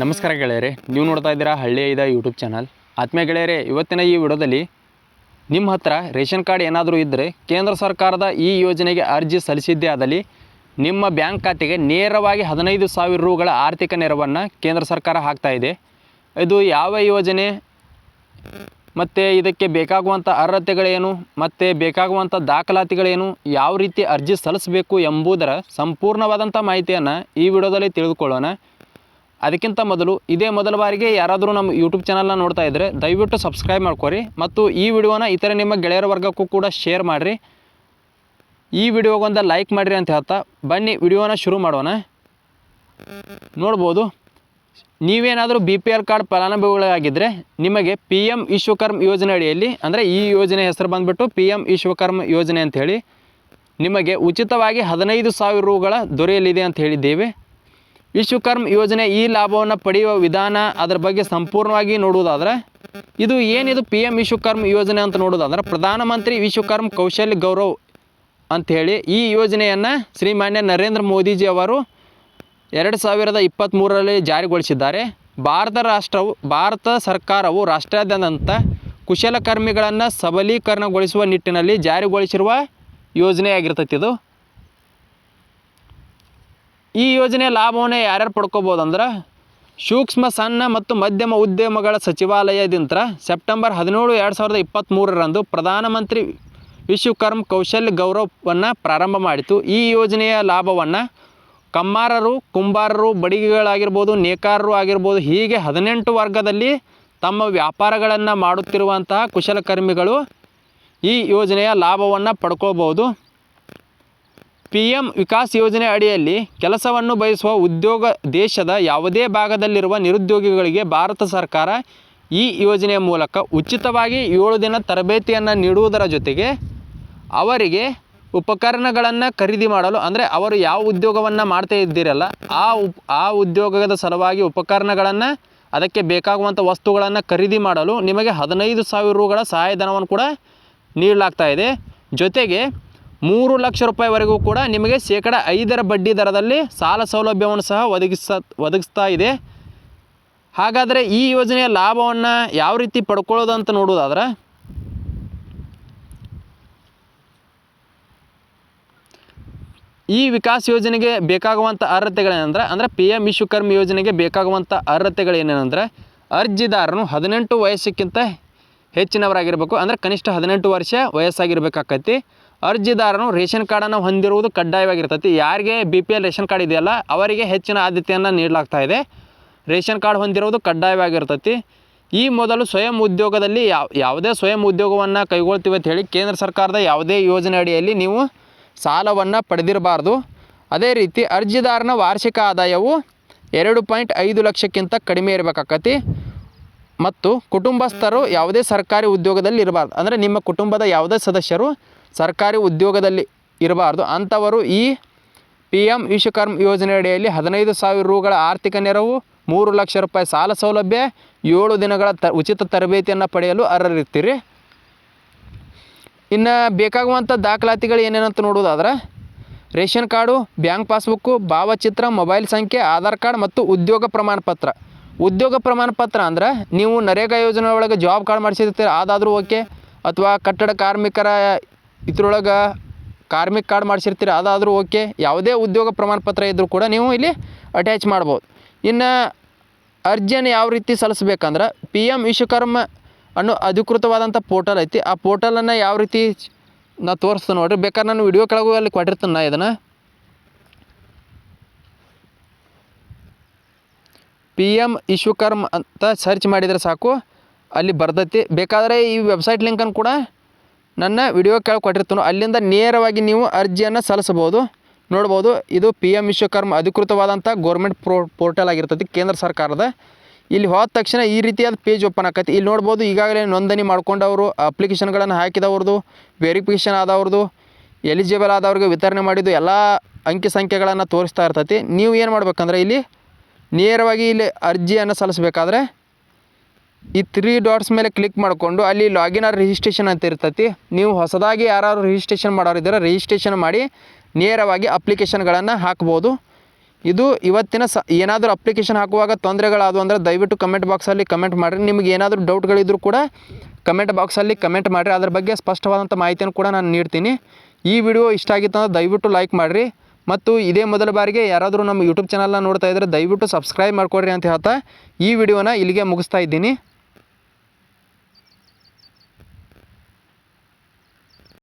ನಮಸ್ಕಾರ ಗೆಳೆಯರೆ, ನೀವು ನೋಡ್ತಾ ಇದ್ದೀರಾ ಹಳ್ಳಿ ಇದ ಯೂಟ್ಯೂಬ್ ಚಾನಲ್ ಆತ್ಮೀಯ ಗೆಳೆಯರೆ, ಇವತ್ತಿನ ಈ ವಿಡಿಯೋದಲ್ಲಿ ನಿಮ್ಮ ಹತ್ರ ರೇಷನ್ ಕಾರ್ಡ್ ಏನಾದರೂ ಇದ್ದರೆ ಕೇಂದ್ರ ಸರ್ಕಾರದ ಈ ಯೋಜನೆಗೆ ಅರ್ಜಿ ಸಲ್ಲಿಸಿದ್ದೇ ಆದಲ್ಲಿ ನಿಮ್ಮ ಬ್ಯಾಂಕ್ ಖಾತೆಗೆ ನೇರವಾಗಿ ಹದಿನೈದು ಸಾವಿರ ರೂಗಳ ಆರ್ಥಿಕ ನೆರವನ್ನು ಕೇಂದ್ರ ಸರ್ಕಾರ ಹಾಕ್ತಾ ಇದೆ. ಇದು ಯಾವ ಯೋಜನೆ? ಮತ್ತು ಇದಕ್ಕೆ ಬೇಕಾಗುವಂಥ ಅರ್ಹತೆಗಳೇನು? ಮತ್ತು ಬೇಕಾಗುವಂಥ ದಾಖಲಾತಿಗಳೇನು? ಯಾವ ರೀತಿ ಅರ್ಜಿ ಸಲ್ಲಿಸಬೇಕು ಎಂಬುದರ ಸಂಪೂರ್ಣವಾದಂಥ ಮಾಹಿತಿಯನ್ನು ಈ ವಿಡಿಯೋದಲ್ಲಿ ತಿಳಿದುಕೊಳ್ಳೋಣ. ಅದಕ್ಕಿಂತ ಮೊದಲು ಇದೇ ಮೊದಲ ಬಾರಿಗೆ ಯಾರಾದರೂ ನಮ್ಮ ಯೂಟ್ಯೂಬ್ ಚಾನಲ್ನ ನೋಡ್ತಾ ಇದ್ದರೆ ದಯವಿಟ್ಟು ಸಬ್ಸ್ಕ್ರೈಬ್ ಮಾಡ್ಕೊರಿ ಮತ್ತು ಈ ವಿಡಿಯೋನ ಇತರ ನಿಮ್ಮ ಗೆಳೆಯರ ವರ್ಗಕ್ಕೂ ಕೂಡ ಶೇರ್ ಮಾಡಿರಿ. ಈ ವಿಡಿಯೋಗೊಂದು ಲೈಕ್ ಮಾಡಿರಿ ಅಂತ ಹೇಳ್ತಾ ಬನ್ನಿ ವಿಡಿಯೋನ ಶುರು ಮಾಡೋಣ. ನೋಡ್ಬೋದು. ನೀವೇನಾದರೂ ಬಿ ಪಿ ಎಲ್ ಕಾರ್ಡ್ ಫಲಾನುಭವಿಗಳಾಗಿದ್ದರೆ ನಿಮಗೆ ಪಿ ಎಂ ವಿಶ್ವಕರ್ಮ ಯೋಜನೆ ಅಡಿಯಲ್ಲಿ, ಅಂದರೆ ಈ ಯೋಜನೆ ಹೆಸರು ಬಂದುಬಿಟ್ಟು ಪಿ ಎಂ ವಿಶ್ವಕರ್ಮ ಯೋಜನೆ ಅಂಥೇಳಿ ನಿಮಗೆ ಉಚಿತವಾಗಿ ಹದಿನೈದು ಸಾವಿರ ರೂಗಳ ದೊರೆಯಲಿದೆ ಅಂತ ಹೇಳಿದ್ದೇವೆ. ವಿಶ್ವಕರ್ಮ ಯೋಜನೆ ಈ ಲಾಭವನ್ನು ಪಡೆಯುವ ವಿಧಾನ ಅದರ ಬಗ್ಗೆ ಸಂಪೂರ್ಣವಾಗಿ ನೋಡುವುದಾದ್ರೆ, ಇದು ಏನಿದು ಪಿ ಎಂ ವಿಶ್ವಕರ್ಮ ಯೋಜನೆ ಅಂತ ನೋಡೋದಾದ್ರೆ ಪ್ರಧಾನಮಂತ್ರಿ ವಿಶ್ವಕರ್ಮ ಕೌಶಲ್ಯ ಗೌರವ್ ಅಂಥೇಳಿ ಈ ಯೋಜನೆಯನ್ನು ಶ್ರೀಮಾನ್ಯ ನರೇಂದ್ರ ಮೋದಿಜಿ ಅವರು ಎರಡು ಸಾವಿರದ ಇಪ್ಪತ್ತ್ಮೂರರಲ್ಲಿ ಜಾರಿಗೊಳಿಸಿದ್ದಾರೆ. ಭಾರತ ರಾಷ್ಟ್ರವು, ಭಾರತ ಸರ್ಕಾರವು ರಾಷ್ಟ್ರಾದ್ಯಂತ ಕುಶಲಕರ್ಮಿಗಳನ್ನು ಸಬಲೀಕರಣಗೊಳಿಸುವ ನಿಟ್ಟಿನಲ್ಲಿ ಜಾರಿಗೊಳಿಸಿರುವ ಯೋಜನೆಯಾಗಿರ್ತೈತಿ ಇದು. ಈ ಯೋಜನೆಯ ಲಾಭವನ್ನು ಯಾರ್ಯಾರು ಪಡ್ಕೋಬೋದಂದ್ರೆ ಸೂಕ್ಷ್ಮ, ಸಣ್ಣ ಮತ್ತು ಮಧ್ಯಮ ಉದ್ಯಮಗಳ ಸಚಿವಾಲಯದಿಂದ ಸೆಪ್ಟೆಂಬರ್ ಹದಿನೇಳು, ಎರಡು ಸಾವಿರದ ಇಪ್ಪತ್ತ್ಮೂರರಂದು ಪ್ರಧಾನಮಂತ್ರಿ ವಿಶ್ವಕರ್ಮ ಕೌಶಲ್ಯ ಗೌರವವನ್ನು ಪ್ರಾರಂಭ ಮಾಡಿತು. ಈ ಯೋಜನೆಯ ಲಾಭವನ್ನು ಕಮ್ಮಾರರು, ಕುಂಬಾರರು, ಬಡಿಗೆಗಳಾಗಿರ್ಬೋದು, ನೇಕಾರರು ಆಗಿರ್ಬೋದು, ಹೀಗೆ ಹದಿನೆಂಟು ವರ್ಗದಲ್ಲಿ ತಮ್ಮ ವ್ಯಾಪಾರಗಳನ್ನು ಮಾಡುತ್ತಿರುವಂತಹ ಕುಶಲಕರ್ಮಿಗಳು ಈ ಯೋಜನೆಯ ಲಾಭವನ್ನು ಪಡ್ಕೋಬೋದು ಪಿ ಎಂ ವಿಕಾಸ್ ಯೋಜನೆ ಅಡಿಯಲ್ಲಿ ಕೆಲಸವನ್ನು ಬಯಸುವ ಉದ್ಯೋಗ ದೇಶದ ಯಾವುದೇ ಭಾಗದಲ್ಲಿರುವ ನಿರುದ್ಯೋಗಿಗಳಿಗೆ ಭಾರತ ಸರ್ಕಾರ ಈ ಯೋಜನೆಯ ಮೂಲಕ ಉಚಿತವಾಗಿ ಏಳು ದಿನ ತರಬೇತಿಯನ್ನು ನೀಡುವುದರ ಜೊತೆಗೆ ಅವರಿಗೆ ಉಪಕರಣಗಳನ್ನು ಖರೀದಿ ಮಾಡಲು, ಅಂದರೆ ಅವರು ಯಾವ ಉದ್ಯೋಗವನ್ನು ಮಾಡ್ತಾ ಇದ್ದೀರಲ್ಲ, ಆ ಉಪ್, ಆ ಉದ್ಯೋಗದ ಸಲುವಾಗಿ ಉಪಕರಣಗಳನ್ನು, ಅದಕ್ಕೆ ಬೇಕಾಗುವಂಥ ವಸ್ತುಗಳನ್ನು ಖರೀದಿ ಮಾಡಲು ನಿಮಗೆ ಹದಿನೈದು ಸಾವಿರ ರೂಗಳ ಸಹಾಯಧನವನ್ನು ಕೂಡ ನೀಡಲಾಗ್ತಾ ಇದೆ. ಜೊತೆಗೆ ಮೂರು ಲಕ್ಷ ರೂಪಾಯಿವರೆಗೂ ಕೂಡ ನಿಮಗೆ ಶೇಕಡ ಐದರ ಬಡ್ಡಿ ದರದಲ್ಲಿ ಸಾಲ ಸೌಲಭ್ಯವನ್ನು ಸಹ ಒದಗಿಸ, ಒದಗಿಸ್ತಾ ಇದೆ. ಹಾಗಾದರೆ ಈ ಯೋಜನೆಯ ಲಾಭವನ್ನು ಯಾವ ರೀತಿ ಪಡ್ಕೊಳ್ಳೋದು ಅಂತ ನೋಡೋದಾದ್ರೆ ಈ ವಿಕಾಸ್ ಯೋಜನೆಗೆ ಬೇಕಾಗುವಂಥ ಅರ್ಹತೆಗಳೇನೆಂದರೆ, ಅಂದರೆ ಪಿ ಎಂ ವಿಶ್ವಕರ್ಮ ಯೋಜನೆಗೆ ಬೇಕಾಗುವಂಥ ಅರ್ಹತೆಗಳೇನೇನೆಂದರೆ ಅರ್ಜಿದಾರನು ಹದಿನೆಂಟು ವಯಸ್ಸಕ್ಕಿಂತ ಹೆಚ್ಚಿನವರಾಗಿರಬೇಕು, ಅಂದರೆ ಕನಿಷ್ಠ ಹದಿನೆಂಟು ವರ್ಷ ವಯಸ್ಸಾಗಿರ್ಬೇಕಾಕೈತಿ ಅರ್ಜಿದಾರನು ರೇಷನ್ ಕಾರ್ಡನ್ನು ಹೊಂದಿರುವುದು ಕಡ್ಡಾಯವಾಗಿರ್ತೈತಿ. ಯಾರಿಗೆ B P L ration card ಇದೆಯಲ್ಲ, ಅವರಿಗೆ ಹೆಚ್ಚಿನ ಆದ್ಯತೆಯನ್ನು ನೀಡಲಾಗ್ತಾ ಇದೆ. ರೇಷನ್ ಕಾರ್ಡ್ ಹೊಂದಿರುವುದು ಕಡ್ಡಾಯವಾಗಿರ್ತೈತಿ. ಈ ಮೊದಲು ಸ್ವಯಂ ಉದ್ಯೋಗದಲ್ಲಿ ಯಾವ, ಯಾವುದೇ ಸ್ವಯಂ ಉದ್ಯೋಗವನ್ನು ಕೈಗೊಳ್ತೀವಿ ಅಂತ ಹೇಳಿ ಕೇಂದ್ರ ಸರ್ಕಾರದ ಯಾವುದೇ ಯೋಜನೆ ಅಡಿಯಲ್ಲಿ ನೀವು ಸಾಲವನ್ನು ಪಡೆದಿರಬಾರ್ದು. ಅದೇ ರೀತಿ ಅರ್ಜಿದಾರನ ವಾರ್ಷಿಕ ಆದಾಯವು ಎರಡು ಪಾಯಿಂಟ್ ಐದು ಲಕ್ಷಕ್ಕಿಂತ ಕಡಿಮೆ ಇರಬೇಕಾಕತಿ. ಮತ್ತು ಕುಟುಂಬಸ್ಥರು ಯಾವುದೇ ಸರ್ಕಾರಿ ಉದ್ಯೋಗದಲ್ಲಿ ಇರಬಾರ್ದು. ಅಂದರೆ ನಿಮ್ಮ ಕುಟುಂಬದ ಯಾವುದೇ ಸದಸ್ಯರು ಸರ್ಕಾರಿ ಉದ್ಯೋಗದಲ್ಲಿ ಇರಬಾರ್ದು. ಅಂಥವರು ಈ ಪಿ ಎಂ ವಿಶ್ವಕರ್ಮ ಯೋಜನೆ ಅಡಿಯಲ್ಲಿ ಹದಿನೈದು ಸಾವಿರ ರೂಗಳ ಆರ್ಥಿಕ ನೆರವು, ಮೂರು ಲಕ್ಷ ರೂಪಾಯಿ ಸಾಲ ಸೌಲಭ್ಯ, ಏಳು ದಿನಗಳ ತ, ಉಚಿತ ತರಬೇತಿಯನ್ನು ಪಡೆಯಲು ಅರ್ಹರಿರ್ತೀರಿ ಇನ್ನು ಬೇಕಾಗುವಂಥ ದಾಖಲಾತಿಗಳು ಏನೇನಂತ ನೋಡೋದಾದ್ರೆ ರೇಷನ್ ಕಾರ್ಡು, ಬ್ಯಾಂಕ್ ಪಾಸ್ಬುಕ್ಕು, ಭಾವಚಿತ್ರ, ಮೊಬೈಲ್ ಸಂಖ್ಯೆ, ಆಧಾರ್ ಕಾರ್ಡ್ ಮತ್ತು ಉದ್ಯೋಗ ಪ್ರಮಾಣ ಪತ್ರ ಉದ್ಯೋಗ ಪ್ರಮಾಣ ಪತ್ರ ಅಂದ್ರೆ ನೀವು ನರೇಗಾ ಯೋಜನೆ ಒಳಗೆ ಜಾಬ್ ಕಾರ್ಡ್ ಮಾಡಿಸಿರ್ತೀರ, ಅದಾದರೂ ಓಕೆ. ಅಥವಾ ಕಟ್ಟಡ ಕಾರ್ಮಿಕರ ಇದ್ರೊಳಗೆ ಕಾರ್ಮಿಕ ಕಾರ್ಡ್ ಮಾಡಿಸಿರ್ತೀರ, ಅದಾದರೂ ಓಕೆ. ಯಾವುದೇ ಉದ್ಯೋಗ ಪ್ರಮಾಣ ಪತ್ರ ಇದ್ದರೂ ಕೂಡ ನೀವು ಇಲ್ಲಿ ಅಟ್ಯಾಚ್ ಮಾಡ್ಬೋದು. ಇನ್ನು ಅರ್ಜಿಯನ್ನು ಯಾವ ರೀತಿ ಸಲ್ಲಿಸ್ಬೇಕಂದ್ರೆ ಪಿ ಎಂ ವಿಶ್ವಕರ್ಮ ಅನ್ನೋ ಅಧಿಕೃತವಾದಂಥ ಪೋರ್ಟಲ್ ಐತಿ. ಆ ಪೋರ್ಟಲನ್ನು ಯಾವ ರೀತಿ ನಾ ತೋರಿಸ್ತೀನಿ ನೋಡ್ರಿ. ಬೇಕಾದ್ರೆ ನಾನು ವಿಡಿಯೋ ಕೆಳಗೂ ಅಲ್ಲಿ ಕೊಟ್ಟಿರ್ತೀನಿ ನಾ ಇದನ್ನು. ಪಿ ಎಂ ವಿಶ್ವಕರ್ಮ ಅಂತ ಸರ್ಚ್ ಮಾಡಿದರೆ ಸಾಕು. ಅಲ್ಲಿ ಬರ್ತೈತಿ. ಬೇಕಾದರೆ ಈ ವೆಬ್ಸೈಟ್ ಲಿಂಕನ್ನು ಕೂಡ ನನ್ನ ವಿಡಿಯೋ ಕೆಳಗೆ ಕೊಟ್ಟಿರ್ತಾನೋ ಅಲ್ಲಿಂದ ನೇರವಾಗಿ ನೀವು ಅರ್ಜಿಯನ್ನು ಸಲ್ಲಿಸಬಹುದು. ನೋಡ್ಬೋದು, ಇದು ಪಿ ಎಂ ವಿಶ್ವಕರ್ಮ ಅಧಿಕೃತವಾದಂಥ ಗೌರ್ಮೆಂಟ್ ಪ್ರೋ ಪೋರ್ಟಲ್ ಆಗಿರ್ತೈತಿ, ಕೇಂದ್ರ ಸರ್ಕಾರದ. ಇಲ್ಲಿ ಹೋದ ತಕ್ಷಣ ಈ ರೀತಿಯಾದ ಪೇಜ್ ಓಪನ್ ಆಕೈತಿ. ಇಲ್ಲಿ ನೋಡ್ಬೋದು, ಈಗಾಗಲೇ ನೋಂದಣಿ ಮಾಡ್ಕೊಂಡವರು ಅಪ್ಲಿಕೇಶನ್ಗಳನ್ನು ಹಾಕಿದವ್ರದ್ದು ವೆರಿಫಿಕೇಷನ್ ಆದವ್ರದ್ದು ಎಲಿಜಿಬಲ್ ಆದವ್ರಿಗೆ ವಿತರಣೆ ಮಾಡಿದ್ದು, ಎಲ್ಲ ಅಂಕಿ ಸಂಖ್ಯೆಗಳನ್ನು ತೋರಿಸ್ತಾ ಇರ್ತೈತಿ. ನೀವು ಏನು ಮಾಡ್ಬೇಕಂದ್ರೆ, ಇಲ್ಲಿ ನೇರವಾಗಿ ಇಲ್ಲಿ ಅರ್ಜಿಯನ್ನು ಸಲ್ಲಿಸ್ಬೇಕಾದ್ರೆ ಈ ತ್ರೀ ಡಾಟ್ಸ್ ಮೇಲೆ ಕ್ಲಿಕ್ ಮಾಡಿಕೊಂಡು ಅಲ್ಲಿ ಲಾಗಿನ್ ಆರ್ ರಿಜಿಸ್ಟ್ರೇಷನ್ ಅಂತ ಇರ್ತೈತಿ. ನೀವು ಹೊಸದಾಗಿ ಯಾರು ರಿಜಿಸ್ಟ್ರೇಷನ್ ಮಾಡೋರಿದ್ದರೆ ರಿಜಿಸ್ಟ್ರೇಷನ್ ಮಾಡಿ ನೇರವಾಗಿ ಅಪ್ಲಿಕೇಶನ್ಗಳನ್ನು ಹಾಕ್ಬೋದು. ಇದು ಇವತ್ತಿನ ಸ, ಏನಾದರೂ ಅಪ್ಲಿಕೇಶನ್ ಹಾಕುವಾಗ ತೊಂದರೆಗಳಾದವು ಅಂದರೆ ದಯವಿಟ್ಟು ಕಮೆಂಟ್ ಬಾಕ್ಸಲ್ಲಿ ಕಮೆಂಟ್ ಮಾಡಿರಿ. ನಿಮಗೆ ಏನಾದರೂ ಡೌಟ್ಗಳಿದ್ದರೂ ಕೂಡ ಕಮೆಂಟ್ ಬಾಕ್ಸಲ್ಲಿ ಕಮೆಂಟ್ ಮಾಡಿರಿ. ಅದ್ರ ಬಗ್ಗೆ ಸ್ಪಷ್ಟವಾದಂಥ ಮಾಹಿತಿಯನ್ನು ಕೂಡ ನಾನು ನೀಡ್ತೀನಿ. ಈ ವಿಡಿಯೋ ಇಷ್ಟ ಆಗಿತ್ತು ಅಂದರೆ ದಯವಿಟ್ಟು ಲೈಕ್ ಮಾಡಿರಿ. ಮತ್ತು ಇದೇ ಮೊದಲ ಬಾರಿಗೆ ಯಾರಾದರೂ ನಮ್ಮ ಯೂಟ್ಯೂಬ್ ಚಾನಲ್ನ ನೋಡ್ತಾ ಇದ್ದರೆ ದಯವಿಟ್ಟು ಸಬ್ಸ್ಕ್ರೈಬ್ ಮಾಡ್ಕೊಡ್ರಿ ಅಂತ ಹೇಳ್ತಾ ಈ ವಿಡಿಯೋನ ಇಲ್ಲಿಗೆ ಮುಗಿಸ್ತಾ ಇದ್ದೀನಿ.